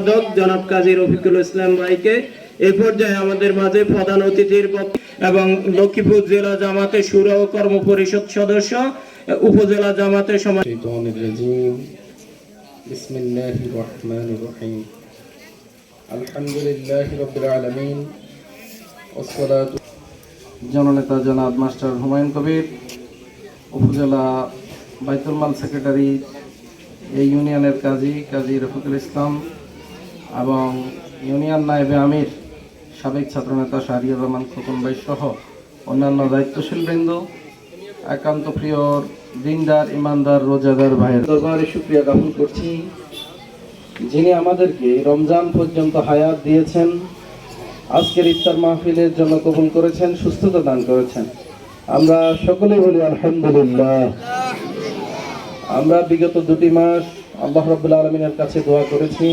সম্পাদক জনাব কাজী রফিকুল ইসলাম ভাইকে এ পর্যায়ে আমাদের মাঝে প্রধান অতিথির পক্ষ এবং লক্ষ্মীপুর জেলা জামাতে সুরা ও কর্ম পরিষদ সদস্য উপজেলা জামাতে সমাজ الشيطان الرجيم بسم الله الرحمن الرحيم الحمد لله رب العالمين والصلاة জননেতা জনাব মাস্টার হুমায়ুন কবির উপজেলা বাইতুল মাল সেক্রেটারি এই ইউনিয়নের কাজী কাজী রফিকুল ইসলাম এবং ইউনিয়ন নায়েবে আমির, সাবেক ছাত্রনেতা শাহরিয়ার রহমান, খোকন ভাই সহ অন্যান্য দায়িত্বশীল বৃন্দ, একান্ত প্রিয় দিনদার, ইমানদার, রোজাদার ভাইয়ের দরবারে শুক্রিয়া জ্ঞাপন করছি। যিনি আমাদেরকে রমজান পর্যন্ত হায়াত দিয়েছেন, আজকের ইফতার মাহফিলের জন্য কবুল করেছেন, সুস্থতা দান করেছেন। আমরা সকলে বলি আলহামদুলিল্লাহ। আমরা বিগত দুটি মাস আল্লাহ রাব্বুল আলমিনের কাছে দোয়া করেছি।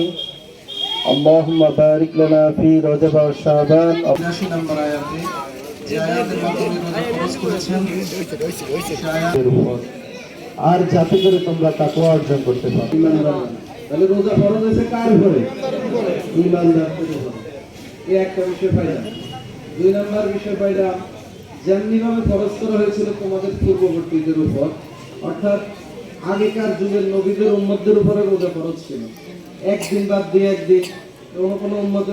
আল্লাহুম্মা বারিক লানা ফি রজব ওয়া শাবান। 89 নম্বর আয়াতে যে আয়াতের মাধ্যমে রোজা ফরজ করেছেন সে আয়াতের উপর। আর যাতে করে তোমরা তাকওয়া অর্জন করতে পারো। তাহলে রোজা ফরজ হয়েছে কার ইমানদারদের এই একটা বিষয় পাইলাম দুই নম্বর বিষয় পাইলাম যেমনিভাবে ফরজ করা হয়েছিল তোমাদের পূর্ববর্তীদের উপর অর্থাৎ আগেকার যুগের নবীদের উম্মতদের উপরে রোজা ফরজ ছিল। একদিন বাদ দিয়ে একদিন। কোনো কোনো উম্মতের